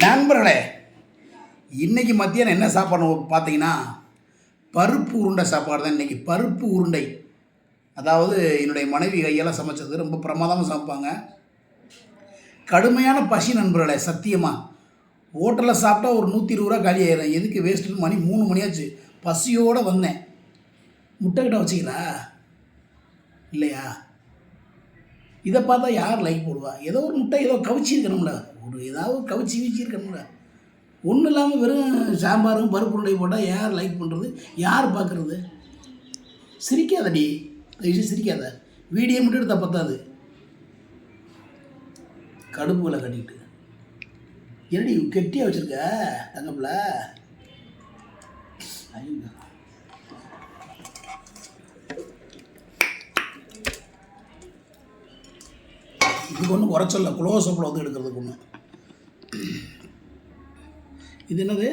நண்பர்களே இன்னைக்கு மத்தியானம் என்ன சாப்பாடு பார்த்தீங்கன்னா பருப்பு உருண்டை சாப்பாடு தான் இன்றைக்கி பருப்பு உருண்டை. அதாவது என்னுடைய மனைவி கையால் சமைச்சது. ரொம்ப பிரமாதமாக சமைப்பாங்க. கடுமையான பசி நண்பர்களே சத்தியமாக ஹோட்டலில் சாப்பிட்டா ஒரு நூற்றி இருபது ரூபா காலி ஆயிரும். எதுக்கு வேஸ்ட்டு மணி மூணு மணியாச்சு. பசியோடு வந்தேன். முட்டை கிட்ட இல்லையா? இதை பார்த்தா யார் லைக் போடுவா? ஏதோ ஒரு முட்டை ஏதோ கவிச்சிருக்கணும்ல. ஒரு ஏதாவது கவிச்சி வீச்சி இருக்கணும்ல. ஒன்றும் இல்லாமல் வெறும் சாம்பாரும் பருப்பு உருண்டை போட்டால் யார் லைக் பண்ணுறது யார் பார்க்குறது சிரிக்காதடி. தயவுசெய்து சிரிக்காத. வீடியோ மட்டும் எடுத்தால் பத்தாது. கடுப்புகளை கட்டிக்கிட்டு. என்னடி கெட்டியாக வச்சுருக்க தங்கப்பில்? இதுக்கு ஒன்றும் குறைச்சல க்ளோஸ் அப்பில் வந்து எடுக்கிறதுக்கு ஒன்று இது என்னது?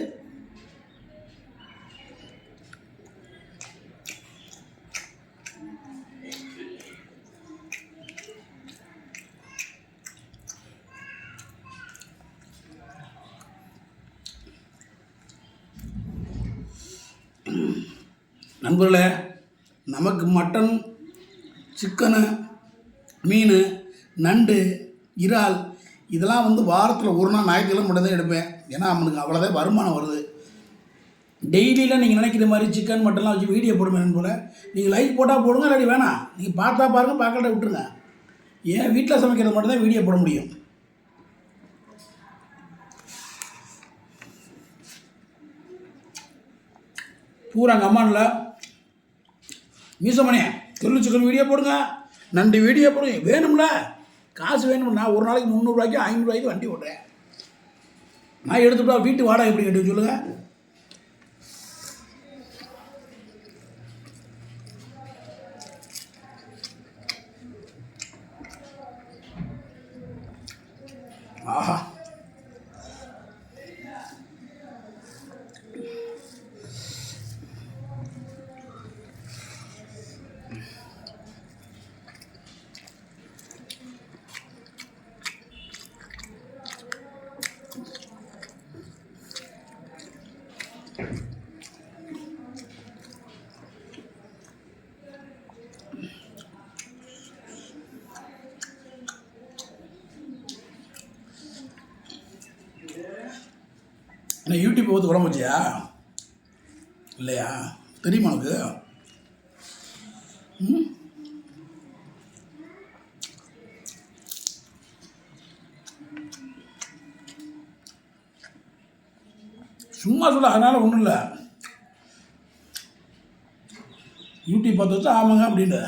நண்பர்களே நமக்கு மட்டன் சிக்கனு மீன் நண்டு இறால் இதெல்லாம் வந்து வாரத்தில் ஒரு நாள் ஞாயிற்றுக்கிழமை மட்டும் தான் எடுப்பேன். ஏன்னா அவனுக்கு அவ்வளோதான் வருமானம் வருது. டெய்லியில் நீங்கள் நினைக்கிற மாதிரி சிக்கன் மட்டன்லாம் வச்சு வீடியோ போடுவேன் போல் நீங்கள் லைக் போட்டால் போடுங்க இல்லாட்டி வேணாம். நீங்கள் பார்த்தா பாருங்கள் பார்க்கல விட்டுருங்க. ஏன் வீட்டில் சமைக்கிறது மட்டும்தான் வீடியோ போட முடியும். பூரா கம்மானில் அம்மானில் மீசமணியா சொல்லு சிக்கன் வீடியோ போடுங்க. நண்டு வீடியோ போடுங்க. வேணும்ல? காசு வேணும்னா ஒரு நாளைக்கு முந்நூறுரூவாய்க்கு ஐநூறுரூவாய்க்கு வண்டி ஓட்டுறேன். நான் எடுத்துட்டா வீட்டு வாடகை எப்படி கட்டி சொல்லுங்க? ஆஹா. என்ன யூடியூப் பார்த்து உடம்பு வச்சியா? இல்லையா? தெரியுமா உனக்கு? ம்? சும்மா சொல்ல அதனால் ஒன்றும் இல்லை. யூடியூப் பார்த்து வச்சா ஆமாங்க அப்படின்னு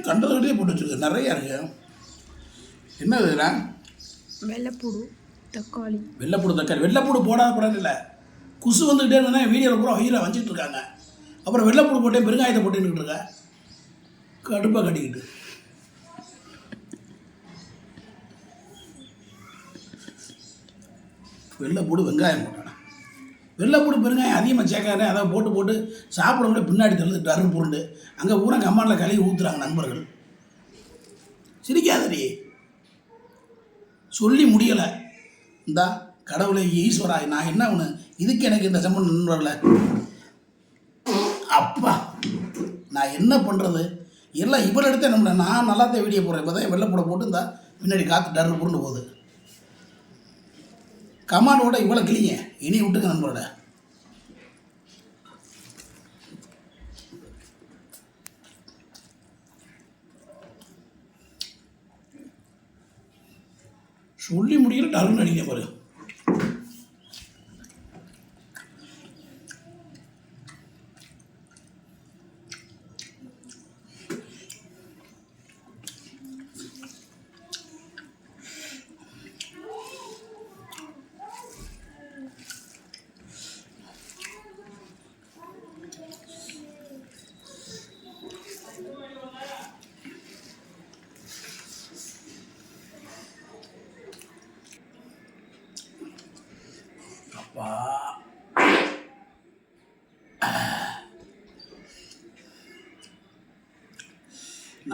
ஏன் கண்டதுக்கிட்டே போட்டு வச்சுருக்கு. நிறைய இருக்கு. என்ன இதெல்லாம் வெள்ளைப்பூடு தக்காளி. வெள்ளைப்பூடு தக்காளி. வெள்ளைப்பூடு போடாத படம் இல்லை. குசு வந்துக்கிட்டே இருந்தா வீடியோவில் பூரா ஹீரோ வஞ்சிட்டு இருக்காங்க. அப்புறம் வெள்ளைப்பூடு போட்டேன் பெருங்காயத்தை போட்டுன்னு இருக்க கடுப்பாக கட்டிக்கிட்டு. வெள்ளைப்பூடு வெங்காயம் போட்டானே. வெள்ளைப்பூடு பெருங்காயம் அதிகமாக சேர்க்காத அதை போட்டு போட்டு சாப்பிட கூட பின்னாடி தள்ளுது அருள் புருண்டு. அங்கே பூரா கம்மானில் கழுவி ஊற்றுறாங்க நண்பர்கள். சிரிக்காதடி. சொல்லி முடியலை. இந்தா கடவுளை ஈஸ்வரா நான் என்ன ஒன்று இதுக்கு எனக்கு இந்த சம்பவம் நண்பர்களே அப்பா நான் என்ன பண்ணுறது எல்லாம் இவள் எடுத்து என்ன நான் நல்லாத்தான் வீடியோ போடுறேன். இப்போ தான் வெள்ளைப்பூட போட்டு இந்த பின்னாடி காற்று டர்ரு புருண்டு போகுது. கமாண்டோட இவ்வளோ கிளிங்க. இனி விட்டுங்க நண்பரோட சொல்லி முடிக்கிற டருன்னு அடிக்க பாரு.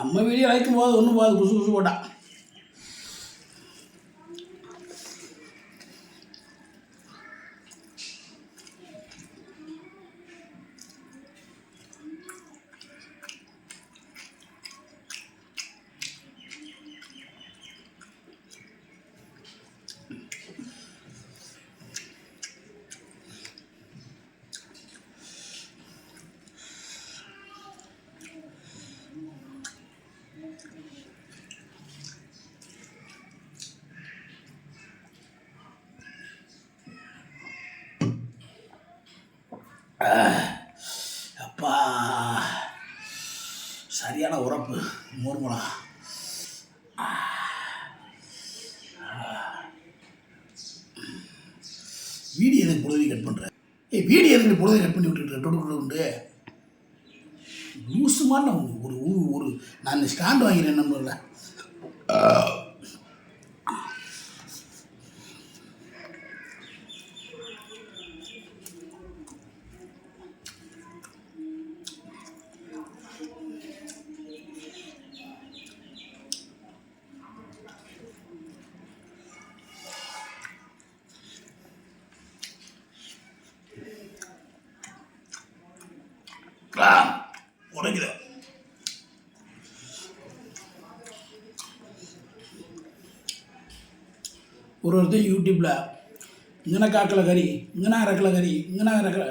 நம்ம வீடியோ அழைக்கும் போது ஒன்றும் போகாது குசு குசு போட்டா. அப்பா சரியான உறப்பு மூர்மலா. வீடியோ எதுக்கு பொழுது கட் பண்ணுற ஏய் வீடியோ எதுக்கு பொழுது கட் பண்ணி விட்டுட்டு உண்டு லூசுமான நான் ஒரு ஒரு நான் ஸ்டாண்ட் வாங்கிறேன் நம்பரில் ஒரு ஒருத்தர் யூடியூப்பில் இங்கன காக்கல கறி இங்கனா இறக்கல கறி இங்கனா இறக்கல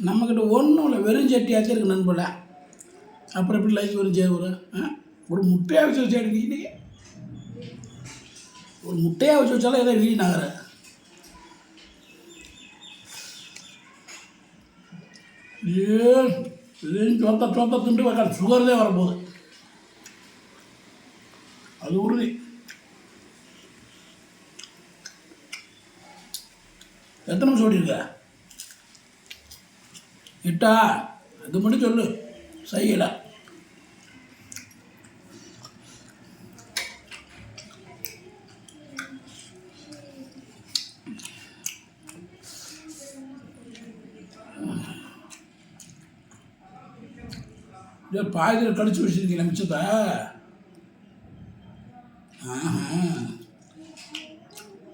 நம்மக்கிட்ட ஒன்றும் இல்லை வெறும் சட்டியாச்சும் இருக்குது நண்பல அப்புறம் எப்படி லைஃப் வெறும் சே ஒரு ஆ? ஒரு முட்டையாக வச்சு வச்சு அடிக்கிறீங்க ஒரு முட்டையாக வச்சு வச்சாலும் ஏதோ வீண் ஆகிற ஏன் இதையும் சொத்த சொத்த துண்டு வைக்க சுகர்தே வரப்போகுது இட்டா இது மட்டும் சொல்லு. செய்யலை. இதோ பாயத்தில் கழிச்சு வச்சுருக்கீங்க மிச்சத்தை? ஆஹா.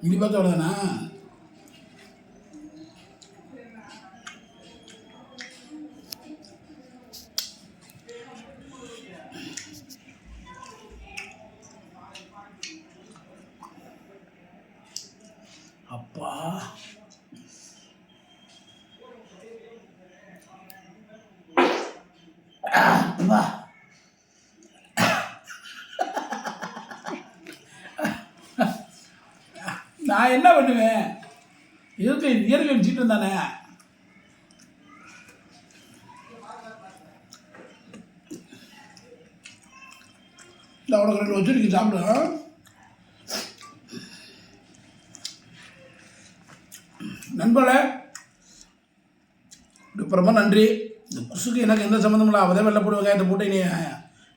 இடி பார்த்து அவ்வளோதானா அப்பா. அப்பா. நான் என்ன பண்ணுவேன்? இதுக்கு இயற்கை அடிச்சுட்டு தானே இந்த உனக்கு ரெண்டு வச்சிருக்கீங்க சாப்பிடு. நண்பர்களே ரொம்ப நன்றி. இந்த குசுக்கு எனக்கு எந்த சம்மந்தம் இல்லை அவதே வெளில போடுவாங்க வெங்காயத்தை போட்டு நீ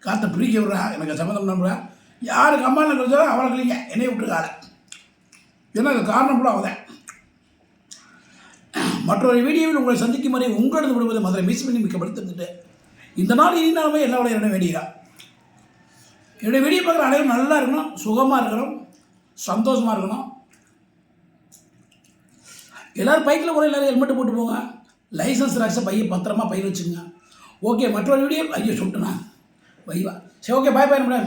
காற்றை பிரிக்க விட்றா. எனக்கு சம்மந்தம் நம்புறா யாருக்கு அம்மா என்ன கிடைச்சாலும் அவளுக்கு இல்லைங்க என்னைய விட்டுருக்காள ஏன்னா அது காரணம் கூட அவதான் மற்றொரு வீடியோவில் உங்களை சந்திக்கும் வரை உங்களது விடுவது மதுரை மிஸ் பண்ணி மிக்கப்படுத்துட்டு இந்த நாள் இனினாலுமே நாளுமே எல்லா விளையாட வேண்டியதா என்னுடைய வீடியோ பார்க்குற அனைவரும் நல்லா இருக்கணும் சுகமாக இருக்கணும் சந்தோஷமாக இருக்கணும். எல்லோரும் பைக்கில் போகிற எல்லோரும் ஹெல்மெட் போட்டு போங்க. லைசன்ஸ் ராக்ஸை பையன் பத்திரமா பையில் வச்சுங்க ஓகே மற்றொரு வீடியோ ஐயோ சொல்லிட்டுண்ணா வைவா. சரி ஓகே பாய் பாய் நம்மள